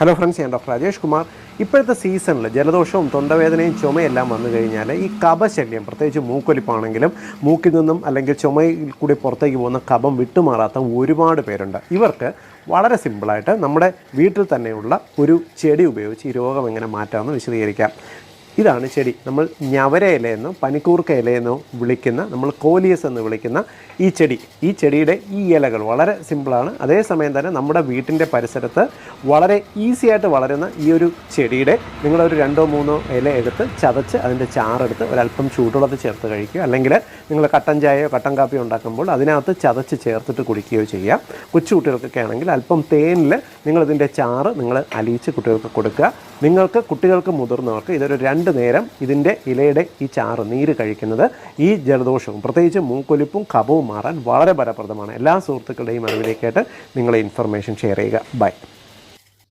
Hello friends ഞാൻ doctor Rajesh Kumar. ഇപ്പോഴത്തെ സീസണിൽ ജലദോഷവും തൊണ്ടവേദനയും ചുമയെല്ലാം വന്നു കഴിഞ്ഞാൽ ഈ കപശല്യം പ്രത്യേകിച്ച് മൂക്കൊലിപ്പാണെങ്കിലും മൂക്കിൽ നിന്നും അല്ലെങ്കിൽ ചുമയിൽ കൂടി പുറത്തേക്ക് പോകുന്ന കപം വിട്ടുമാറാത്ത ഒരുപാട് പേരുണ്ട്. ഇവർക്ക് വളരെ സിമ്പിളായിട്ട് നമ്മുടെ വീട്ടിൽ തന്നെയുള്ള ഒരു ചെടി ഉപയോഗിച്ച് ഈ രോഗം എങ്ങനെ മാറ്റാമെന്ന് വിശദീകരിക്കാം. ഇതാണ് ചെടി. നമ്മൾ ഞവര ഇലയെന്നോ പനിക്കൂർക്ക ഇലയെന്നോ വിളിക്കുന്ന നമ്മൾ കോലിയസ് എന്ന് വിളിക്കുന്ന ഈ ചെടി. ഈ ചെടിയുടെ ഈ ഇലകൾ വളരെ സിമ്പിളാണ് അതേസമയം തന്നെ നമ്മുടെ വീട്ടിന്റെ പരിസരത്ത് വളരെ ഈസി ആയിട്ട് വളരുന്ന ഈ ഒരു ചെടിയുടെ നിങ്ങളൊരു രണ്ടോ മൂന്നോ ഇല എടുത്ത് ചതച്ച് അതിന്റെ ചാറെടുത്ത് ഒരല്പം ചൂടുള്ളത് ചേർത്ത് കഴിക്കുക. അല്ലെങ്കിൽ നിങ്ങൾ കട്ടൻ ചായയോ കട്ടൻ കാപ്പിയോ ഉണ്ടാക്കുമ്പോൾ അതിനകത്ത് ചതച്ച് ചേർത്തിട്ട് കുടിക്കുകയോ ചെയ്യാം. കൊച്ചുകുട്ടികൾക്കൊക്കെ ആണെങ്കിൽ അല്പം തേനിൽ നിങ്ങളിതിന്റെ ചാറ് നിങ്ങൾ അലിയിച്ച് കുട്ടികൾക്ക് കൊടുക്കുക. നിങ്ങൾക്ക് കുട്ടികൾക്ക് മുതിർന്നവർക്ക് ഇതൊരു രണ്ട് നേരം ഇതിന്റെ ഇലയുടെ ഈ ചാറ് നീര് കഴിക്കുന്നത് ഈ ജലദോഷവും പ്രത്യേകിച്ച് മൂക്കൊലിപ്പും കപവും മാറാൻ വളരെ ഫലപ്രദമാണ്. എല്ലാ സുഹൃത്തുക്കളുടെയും അറിവിലേക്കായിട്ട് നിങ്ങളെ ഇൻഫർമേഷൻ ഷെയർ ചെയ്യുക. ബൈ